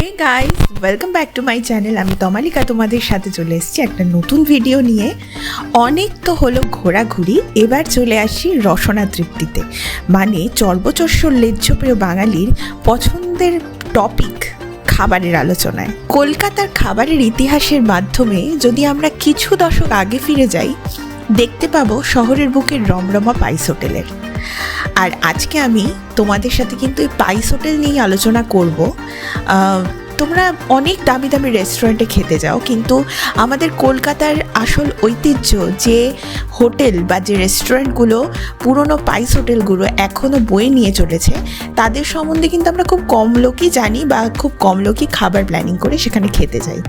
Hey guys welcome back to my channel আমি তমালিকা তোমাদের সাথে চলে এসেছি একটা নতুন ভিডিও নিয়ে। অনেক তো হলো ঘোরাঘুরি, এবার চলে আসি রসনা তৃপ্তিতে। মানে চর্বচস্য লেজ্জপ্রিয় বাঙালির পছন্দের টপিক খাবারের আলোচনায়। কলকাতার খাবারের ইতিহাসের মাধ্যমে যদি আমরা কিছু দশক আগে ফিরে যাই, দেখতে পাবো শহরের বুকের রমরমা পাইস হোটেলের। আর আজকে আমি তোমাদের সাথে কিন্তু এই পাইস হোটেল নিয়ে আলোচনা করব। তোমরা অনেক দামি দামি রেস্টুরেন্টে খেতে যাও, কিন্তু আমাদের কলকাতার আসল ঐতিহ্য যে হোটেল বা যে রেস্টুরেন্টগুলো পুরনো পাইস হোটেলগুলো এখনও বয়ে নিয়ে চলেছে, তাদের সম্বন্ধে কিন্তু আমরা খুব কম লোকই জানি বা খুব কম লোকই খাবার প্ল্যানিং করে সেখানে খেতে যাই।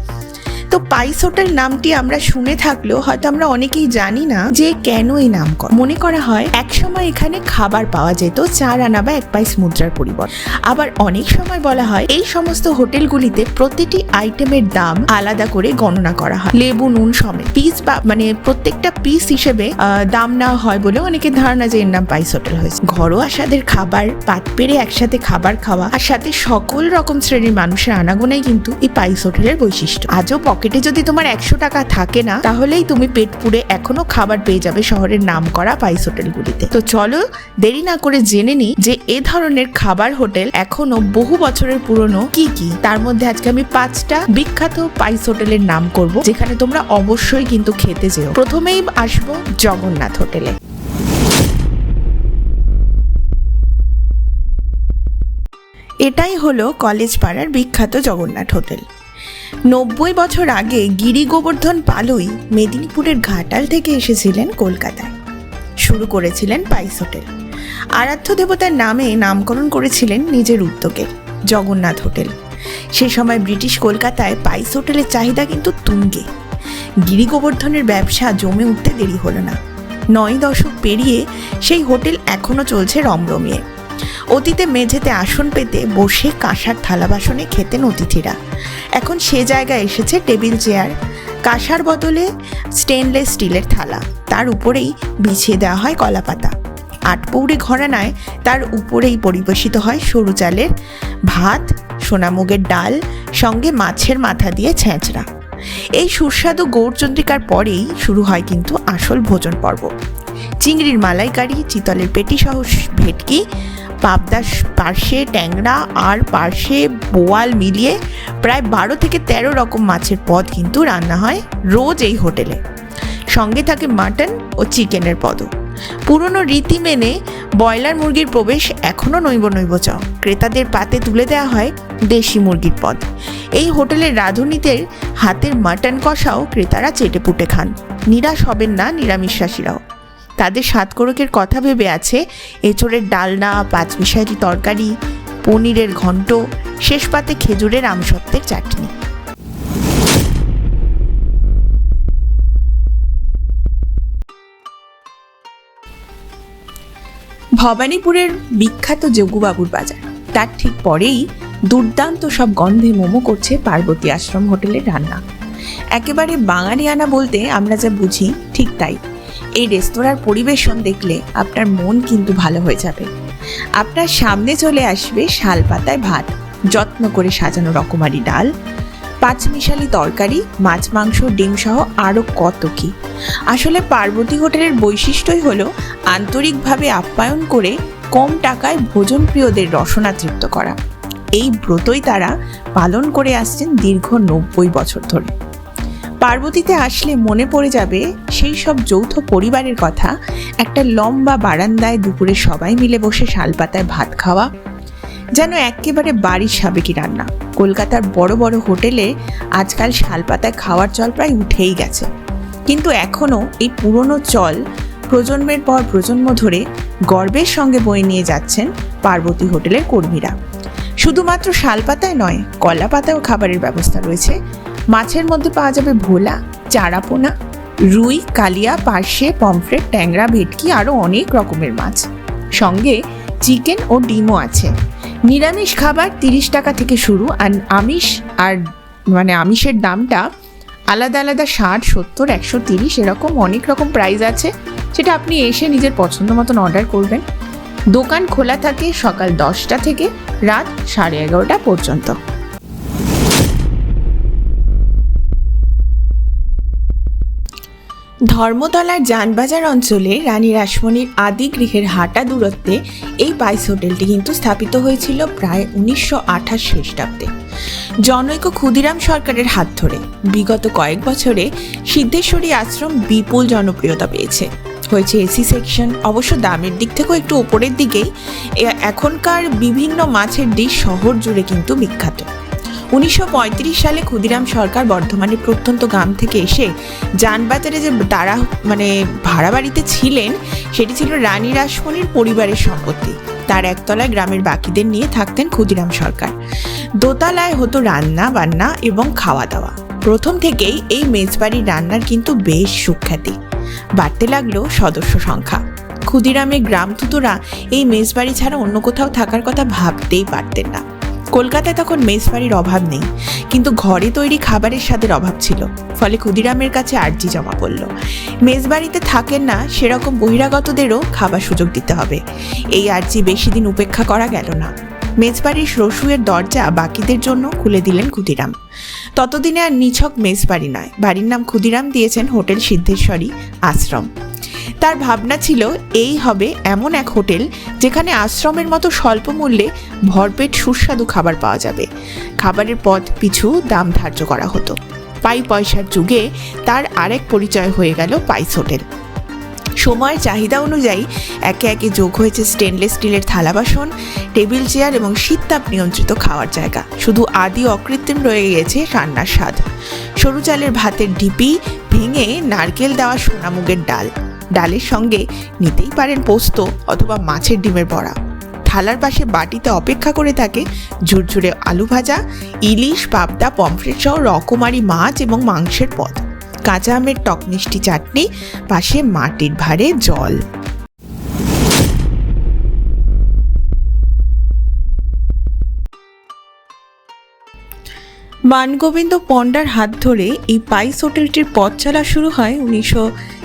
তো পাইস হোটেল নামটি আমরা শুনে থাকলেও হয়তো আমরা অনেকেই জানি না যে কেন এই নাম মনে করা হয় একসময় এখানে খাবার পাওয়া যেত চার আনা বা এক পাইস মুদ্রার পরিবর্তে আবার অনেক সময় বলা হয় এই সমস্ত হোটেলগুলিতে প্রতিটি আইটেমের দাম আলাদা করে গণনা করা হয়। লেবু, নুন সমেত। পিস বা মানে প্রত্যেকটা পিস হিসেবে দাম নেওয়া হয় বলে অনেকে ধারণা যে এর নাম পাইস হোটেল হয়েছে। ঘরোয়া স্বাদের খাবার পাত পেরে একসাথে খাবার খাওয়া, আর সাথে সকল রকম শ্রেণির মানুষের আনাগোনাই কিন্তু এই পাইস হোটেলের বৈশিষ্ট্য। আজও পকেটে যদি তোমার একশো টাকা থাকে না, তাহলেই তুমি পেট পুড়ে এখনও খাবার পেয়ে যাবে শহরের নাম করা পাইস হোটেলগুলিতে। তো চলো, দেরি না করে জেনে নি যে এ ধরনের খাবার হোটেল এখনও বহু বছরের পুরনো কি কি। তার মধ্যে আজকে আমি পাঁচটা বিখ্যাত পাইস হোটেলের নাম করব, যেখানে তোমরা অবশ্যই কিন্তু খেতে যেও। প্রথমেই আসব জগন্নাথ হোটেলে। এটাই হলো কলেজ পাড়ার বিখ্যাত জগন্নাথ হোটেল। নব্বই বছর আগে গিরি গোবর্ধন পালুই মেদিনীপুরের ঘাটাল থেকে এসেছিলেন কলকাতায়। শুরু করেছিলেন পাইস হোটেল। আরাধ্য দেবতার নামে নামকরণ করেছিলেন নিজের উদ্যোগে জগন্নাথ হোটেল। সে সময় ব্রিটিশ কলকাতায় পাইস হোটেলের চাহিদা কিন্তু তুঙ্গে। গিরি গোবর্ধনের ব্যবসা জমে উঠতে দেরি হলো না। নয় দশক পেরিয়ে সেই হোটেল এখনও চলছে রমরমিয়ে। অতীতে মেঝেতে আসন পেতে বসে কাঁসার থালা বাসনে খেতেন অতিথিরা। এখন সে জায়গায় এসেছে টেবিল চেয়ার, কাঁসার বদলে স্টেনলেস স্টিলের থালা। তার উপরেই বিছিয়ে দেওয়া হয় কলাপাতা। আটপৌড়ে ঘরানায় তার উপরেই পরিবেশিত হয় সরু চালের ভাত সোনামুগের ডাল, সঙ্গে মাছের মাথা দিয়ে ছেঁচড়া। এই সুস্বাদু গৌরচন্দ্রিকার পরেই শুরু হয় কিন্তু আসল ভোজন পর্ব। চিংড়ির মালাইকারি, চিতলের পেটি সহ ভেটকি পাবদা পার্শে ট্যাংরা আর পার্শে বোয়াল মিলিয়ে প্রায় বারো থেকে তেরো রকম মাছের পদ কিন্তু রান্না হয় রোজ এই হোটেলে। সঙ্গে থাকে মাটন ও চিকেনের পদও। পুরনো রীতি মেনে ব্রয়লার মুরগির প্রবেশ এখনও নৈব নৈব চাও ক্রেতাদের পাতে তুলে দেওয়া হয় দেশি মুরগির পদ। এই হোটেলের রাঁধুনিদের হাতের মাটন কষাও ক্রেতারা চেটে পুটে খান। নিরাশ হবেন না নিরামিষাসীরাও তাদের সাতকোরকের কথা ভেবে আছে, এঁচড়ের ডালনা পাঁচমিশালি তরকারি, পনিরের ঘন্ট, শেষ পাতে খেজুরের আমসত্ত্বের চাটনি। ভবানীপুরের বিখ্যাত যোগুবাবুর বাজার। তার ঠিক পরেই দুর্দান্ত সব গন্ধে মোমো করছে পার্বতী আশ্রম হোটেলের রান্না। একেবারে বাঙালিয়ানা বলতে আমরা যা বুঝি ঠিক তাই। এই রেস্তোরাঁর পরিবেশন দেখলে আপনার মন কিন্তু ভালো হয়ে যাবে। আপনার সামনে চলে আসবে শাল পাতায় ভাত, যত্ন করে সাজানো রকমারি ডাল, পাঁচমিশালি তরকারি, মাছ, মাংস, ডিম সহ আরও কত কি। আসলে পার্বতী হোটেলের বৈশিষ্ট্যই হলো আন্তরিকভাবে আপ্যায়ন করে কম টাকায় ভোজন প্রিয়দের রসনা তৃপ্ত করা। এই ব্রতই তারা পালন করে আসছেন দীর্ঘ নব্বই বছর ধরে। পার্বতীতে আসলে মনে পড়ে যাবে সেই সব যৌথ পরিবারের কথা। একটা লম্বা বারান্দায় দুপুরে সবাই মিলে বসে শালপাতায় ভাত খাওয়া। যেন একেবারে বাড়ির সাবেকি রান্না। কলকাতার বড় বড় হোটেলে আজকাল শালপাতায় খাওয়ার চল প্রায় উঠেই গেছে। কিন্তু এখনও এই পুরনো চল প্রজন্মের পর প্রজন্ম ধরে গর্বের সঙ্গে বয়ে নিয়ে যাচ্ছেন পার্বতী হোটেলের কর্মীরা। শুধুমাত্র শালপাতায় নয় কলা পাতাও খাবারের ব্যবস্থা রয়েছে। মাছের মধ্যে পাওয়া যাবে ভোলা, চারাপোনা, রুই, কালিয়া, পার্শে, পমফ্রেট, ট্যাংরা, ভেটকি আরও অনেক রকমের মাছ। সঙ্গে চিকেন ও ডিমও আছে। নিরামিষ খাবার তিরিশ টাকা থেকে শুরু আর আমিষ আর মানে আমিষের দামটা আলাদা আলাদা ষাট, সত্তর, একশো তিরিশ এরকম অনেক রকম প্রাইস আছে। সেটা আপনি এসে নিজের পছন্দ মতন অর্ডার করবেন। দোকান খোলা থাকে সকাল দশটা থেকে রাত সাড়ে এগারোটা পর্যন্ত। ধর্মতলার যানবাজার অঞ্চলে রানী রাসমণির আদি গৃহের হাঁটা দূরত্বে এই পাইস হোটেলটি কিন্তু স্থাপিত হয়েছিল প্রায় উনিশশো আঠাশ খ্রিস্টাব্দে। জনৈক ক্ষুদিরাম সরকারের হাত ধরে। বিগত কয়েক বছরে সিদ্ধেশ্বরী আশ্রম বিপুল জনপ্রিয়তা পেয়েছে। হয়েছে এসি সেকশন, অবশ্য দামের দিক থেকেও একটু ওপরের দিকেই। এখনকার বিভিন্ন মাছের ডিশ শহর জুড়ে কিন্তু বিখ্যাত। উনিশশো পঁয়ত্রিশ সালে ক্ষুদিরাম সরকার বর্ধমানের প্রত্যন্ত গ্রাম থেকে এসে যানবাজারে যে তারা মানে ভাড়া বাড়িতে ছিলেন, সেটি ছিল রানী রাসমণির পরিবারের সম্পত্তি। তার একতলায় গ্রামের বাকিদের নিয়ে থাকতেন ক্ষুদিরাম সরকার। দোতলায় হতো রান্না বান্না এবং খাওয়া দাওয়া। প্রথম থেকেই এই মেজবাড়ির রান্নার কিন্তু বেশ সুখ্যাতি। বাড়তে লাগল সদস্য সংখ্যা। ক্ষুদিরামের গ্রাম তুতোরা এই মেজবাড়ি ছাড়া অন্য কোথাও থাকার কথা ভাবতেই পারতেন না। কলকাতায় তখন মেসবাড়ির অভাব নেই, কিন্তু ঘরে তৈরি খাবারের স্বাদের অভাব ছিল, ফলে ক্ষুদিরামের কাছে আর্জি জমা পড়ল। মেসবাড়িতে থাকেন না, সেরকম বহিরাগতদেরও খাবার সুযোগ দিতে হবে। এই আর্জি বেশি দিন উপেক্ষা করা গেল না। মেজবাড়ির রসুয়ের দরজা বাকিদের জন্য খুলে দিলেন ক্ষুদিরাম। ততদিনে আর নিছক মেসবাড়ি নয়। বাড়ির নাম ক্ষুদিরাম দিয়েছেন হোটেল সিদ্ধেশ্বরী আশ্রম। তার ভাবনা ছিল, এই হবে এমন এক হোটেল যেখানে আশ্রমের মতো স্বল্প মূল্যে ভরপেট সুস্বাদু খাবার পাওয়া যাবে। খাবারের পদ পিছু দাম ধার্য করা হতো। পাই পয়সার যুগে তার আরেক পরিচয় হয়ে গেল পাইস হোটেল। সময়ের চাহিদা অনুযায়ী একে একে যোগ হয়েছে স্টেনলেস স্টিলের থালা বাসন, টেবিল চেয়ার এবং শীততাপ নিয়ন্ত্রিত খাওয়ার জায়গা। শুধু আদি অকৃত্রিম রয়ে গেছে রান্নার স্বাদ। সরু চালের ভাতের ডিপি ভেঙে নারকেল দেওয়া সোনামুগের ডাল। ডালের সঙ্গে নিতেই পারেন পোস্ত অথবা মাছের ডিমের বড়া। থালার পাশে বাটিতে অপেক্ষা করে থাকে ঝুরঝুরে আলু ভাজা, ইলিশ, পাবদা, পমফ্রেট সহ রকমারি মাছ এবং মাংসের পদ। কাঁচা আমের টক মিষ্টি চাটনি, পাশে মাটির ভারে জল। মানগোবিন্দ পণ্ডার হাত ধরে এই পাইস হোটেলটির পথ চলা শুরু হয় উনিশশো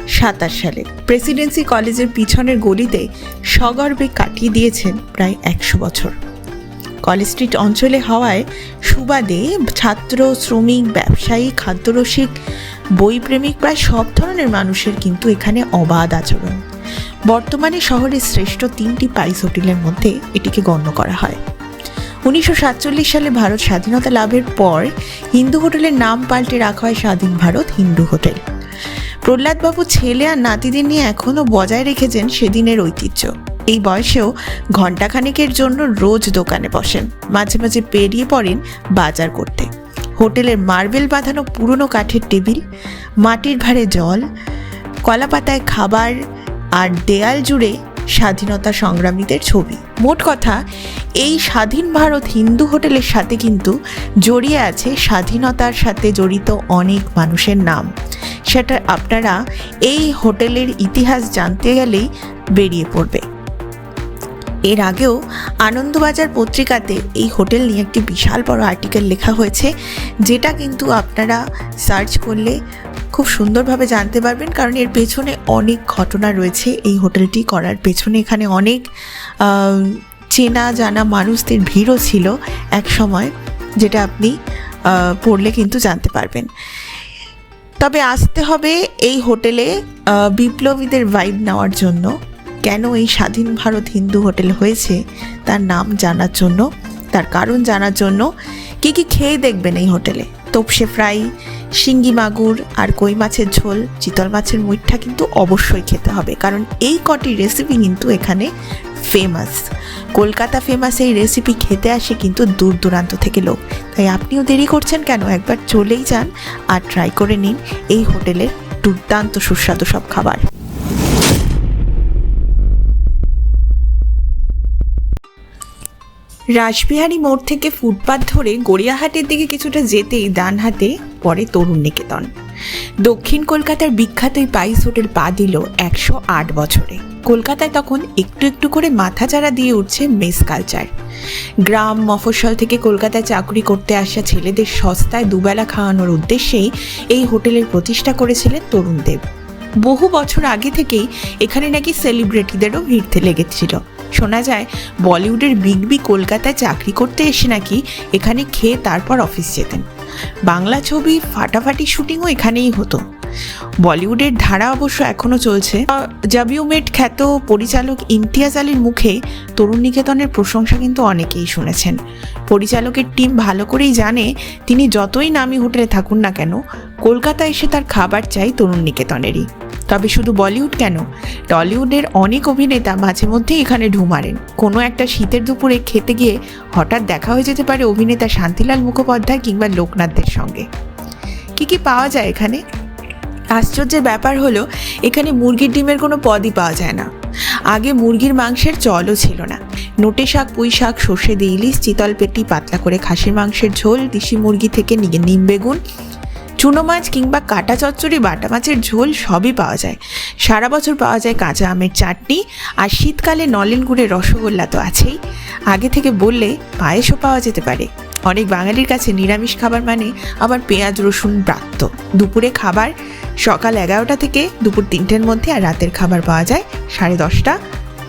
সাতাশ সালে। প্রেসিডেন্সি কলেজের পিছনের গলিতে সগর্বে কাটিয়ে দিয়েছেন প্রায় একশো বছর। কলেজ স্ট্রিট অঞ্চলে হওয়ায় সুবাদে ছাত্র, শ্রমিক, ব্যবসায়ী, খাদ্যরসিক, বইপ্রেমিক প্রায় সব ধরনের মানুষের কিন্তু এখানে অবাধ আচরণ। বর্তমানে শহরের শ্রেষ্ঠ তিনটি পাইস হোটেলের মধ্যে এটিকে গণ্য করা হয়। উনিশশো সাতচল্লিশ সালে ভারত স্বাধীনতা লাভের পর হিন্দু হোটেলের নাম পাল্টে রাখা হয় স্বাধীন ভারত হিন্দু হোটেল। প্রহ্লাদবাবু ছেলে আর নাতিদের নিয়ে এখনও বজায় রেখেছেন সেদিনের ঐতিহ্য। এই বয়সেও ঘণ্টাখানেকের জন্য রোজ দোকানে বসেন, মাঝে মাঝে পেরিয়ে পড়েন বাজার করতে। হোটেলের মার্বেল বাঁধানো পুরনো কাঠের টেবিল, মাটির ভারে জল, কলাপাতায় খাবার আর দেয়াল জুড়ে স্বাধীনতা সংগ্রামীদের ছবি। মোট কথা, এই স্বাধীন ভারত হিন্দু হোটেলের সাথে কিন্তু জড়িয়ে আছে স্বাধীনতার সাথে জড়িত অনেক মানুষের নাম। সেটা আপনারা এই হোটেলের ইতিহাস জানতে গেলেই বেরিয়ে পড়বে। এর আগেও আনন্দবাজার পত্রিকাতে এই হোটেল নিয়ে একটি বিশাল বড় আর্টিকেল লেখা হয়েছে, যেটা কিন্তু আপনারা সার্চ করলে খুব সুন্দরভাবে জানতে পারবেন, কারণ এর পেছনে অনেক ঘটনা রয়েছে। এই হোটেলটি করার পেছনে এখানে অনেক চেনা জানা মানুষদের ভিড়ও ছিল এক সময়, যেটা আপনি পড়লে কিন্তু জানতে পারবেন। তবে আসতে হবে এই হোটেলে বিপ্লবীদের ভাইব নেওয়ার জন্য। কেন এই স্বাধীন ভারত হিন্দু হোটেল হয়েছে, তার নাম জানার জন্য, তার কারণ জানার জন্য কি কি খেয়ে দেখবেন এই হোটেলে? তোপসে ফ্রাই, শিঙ্গি মাগুর আর কই মাছের ঝোল, চিতল মাছের মুইঠা কিন্তু অবশ্যই খেতে হবে। কারণ এই কটি রেসিপি কিন্তু এখানে ফেমাস কলকাতা ফেমাস এই রেসিপি খেতে আসে কিন্তু দূর দূরান্ত থেকে লোক। তাই আপনিও দেরি করছেন কেন? একবার চলেই যান আর ট্রাই করে নিন এই হোটেলের দুর্দান্ত সুস্বাদু সব খাবার। রাসবিহারী মোড় থেকে ফুটপাত ধরে গড়িয়াহাটের দিকে কিছুটা যেতেই ডান হাতে পরে তরুণ নিকেতন। দক্ষিণ কলকাতার বিখ্যাত এই পাইস হোটেল পা দিল একশো আট বছরে। কলকাতায় তখন একটু একটু করে মাথাচাড়া দিয়ে উঠছে মেস কালচার। গ্রাম, মফস্বল থেকে কলকাতায় চাকরি করতে আসা ছেলেদের সস্তায় দুবেলা খাওয়ানোর উদ্দেশ্যেই এই হোটেলের প্রতিষ্ঠা করেছিলেন তরুণদেব বহু বছর আগে থেকেই এখানে নাকি সেলিব্রিটিদেরও ভিড়তে লেগেছিল। শোনা যায়, বলিউডের বিগ বি কলকাতায় চাকরি করতে এসে নাকি এখানে খেয়ে তারপর অফিস যেতেন। বাংলা ছবি ফাটাফাটি শুটিংও এখানেই হতো। বলিউডের ধারা অবশ্য এখনও চলছে। জাবিউমেট খ্যাত পরিচালক ইমতিয়াজ আলীর মুখে তরুণ নিকেতনের প্রশংসা কিন্তু অনেকেই শুনেছেন। পরিচালকের টিম ভালো করেই জানে, তিনি যতই নামি হোটেলে থাকুন না কেন কলকাতা এসে তার খাবার চাই তরুণ নিকেতনেরই। তবে শুধু বলিউড কেন? টলিউডের অনেক অভিনেতা মাঝে মধ্যেই এখানে ঢু মারেন। কোনো একটা শীতের দুপুরে খেতে গিয়ে হঠাৎ দেখা হয়ে যেতে পারে অভিনেতা শান্তিলাল মুখোপাধ্যায় কিংবা লোকনাথদের সঙ্গে। কি কি পাওয়া যায় এখানে? আশ্চর্যের ব্যাপার হলো, এখানে মুরগির ডিমের কোনো পদই পাওয়া যায় না। আগে মুরগির মাংসের চলও ছিল না। নোটে শাক, পুঁই শাক, সর্ষে দিয়ে ইলিশ, চিতল পেটি, পাতলা করে খাসির মাংসের ঝোল, দেশি মুরগি থেকে নিম বেগুন চুনো মাছ কিংবা কাটা চচ্চড়ি, বাটা মাছের ঝোল সবই পাওয়া যায়। সারা বছর পাওয়া যায় কাঁচা আমের চাটনি, আর শীতকালে নলেন গুড়ের রসগোল্লা তো আছেই। আগে থেকে বললে পায়েসও পাওয়া যেতে পারে। অনেক বাঙালির কাছে নিরামিষ খাবার মানে আবার পেঁয়াজ, রসুন ব্রাত্য দুপুরে খাবার সকাল এগারোটা থেকে দুপুর তিনটের মধ্যে আর রাতের খাবার পাওয়া যায় সাড়ে দশটা,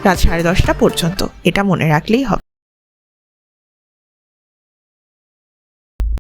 রাত সাড়ে দশটা পর্যন্ত। এটা মনে রাখলেই হবে।